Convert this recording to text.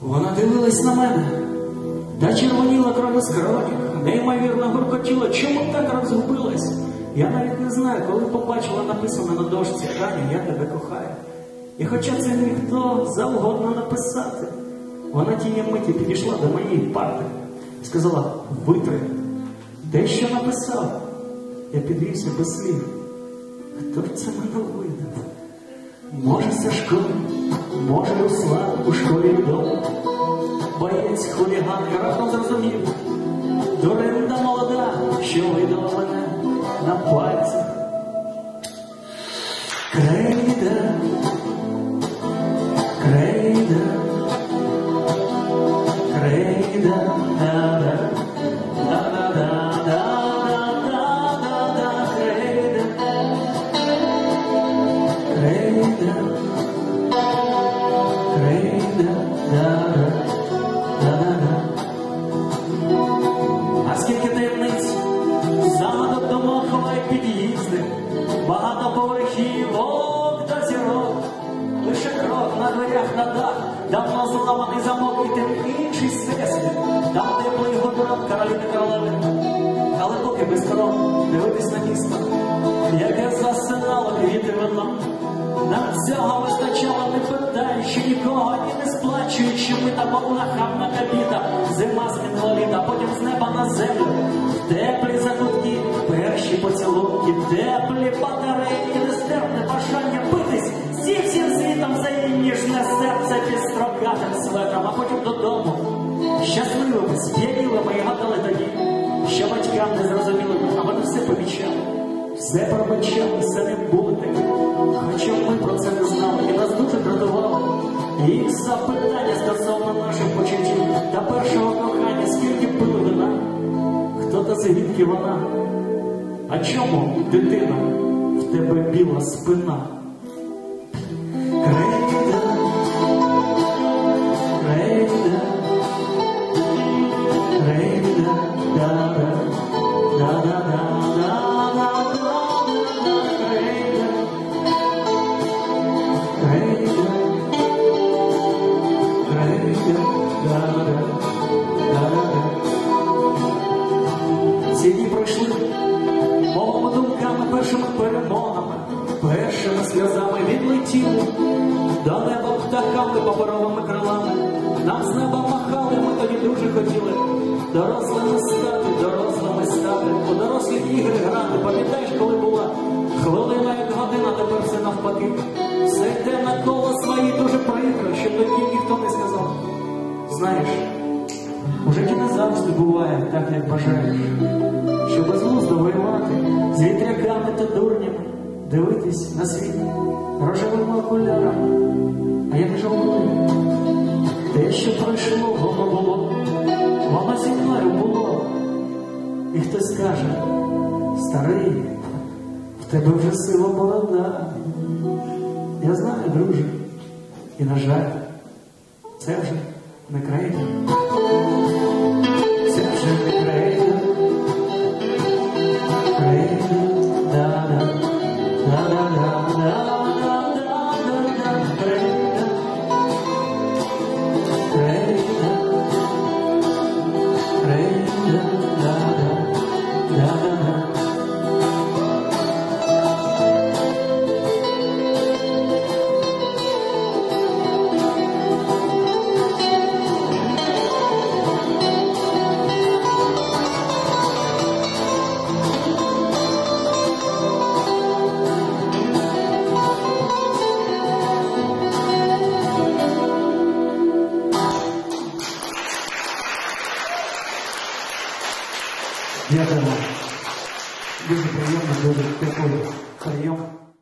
Вона дивилась на мене, та червоніла кров із крові, неймовірно гуркотіла, чому так розгубилась? Я навіть не знаю, коли побачила написано на дошці Таня, я тебе кохаю. І хоча це міг хто завгодно написати, вона тієї миті підійшла до моєї парти сказала, витри, дещо написав. Я підвівся без слів. Хто б це мене видав? Може, Сашко, може, Руслан у школі вдома. Боєць хуліган раптом зрозумів. Дуринда молода, що видала мене на пальцях. Поверхівок та зірок, лише крок на дверях на дах, давно зламаний замок і тим інший всесвіт, там теплий годород королів та королеви. Але поки без коров дивитись на місто, яке засинало квіти вино. Нам цього вистачало, не питаючи нікого і не сплачуючи ми та повна хавна кабіта. Зима змінила літа, потім з неба на землю. в Теплі закутки, перші поцілунки, теплі батареї, строкатим светром, а потім додому. Щасливими, сп'янілими і гадали тоді, що батькам не зрозумілими, а вони все помічали. Все пробачали, все не таке. Хоча ми про це не знали, і нас дуже дратувало. Їх запитання стосовно наших почуттів та першого кохання, скільки пили вина, хто та звідки вона? А чому, дитина, в тебе біла спина? Ці дні пройшли мовими думками, першими перемонами, першими сльозами відлетіли до неба птахами паперовими крилами. Нам з неба махали, ми тоді дуже хотіли дорослими стати, дорослими стати, у дорослі ігри грати. Пам'ятаєш, коли була Знаєш, у житті не завжди буває так, як бажаєш. Що безглуздо воювати з вітряками та дурнями, дивитись на світ рожевими окулярами. А я не жалкую. Те, що пройшло, воно було, воно зі мною було. І хтось скаже, старий, в тебе вже сила молода. Я знаю, друже, і на жаль, це вже не крейда. Це вже не крейда. Дякую. Дуже приємно, дуже такий прийом.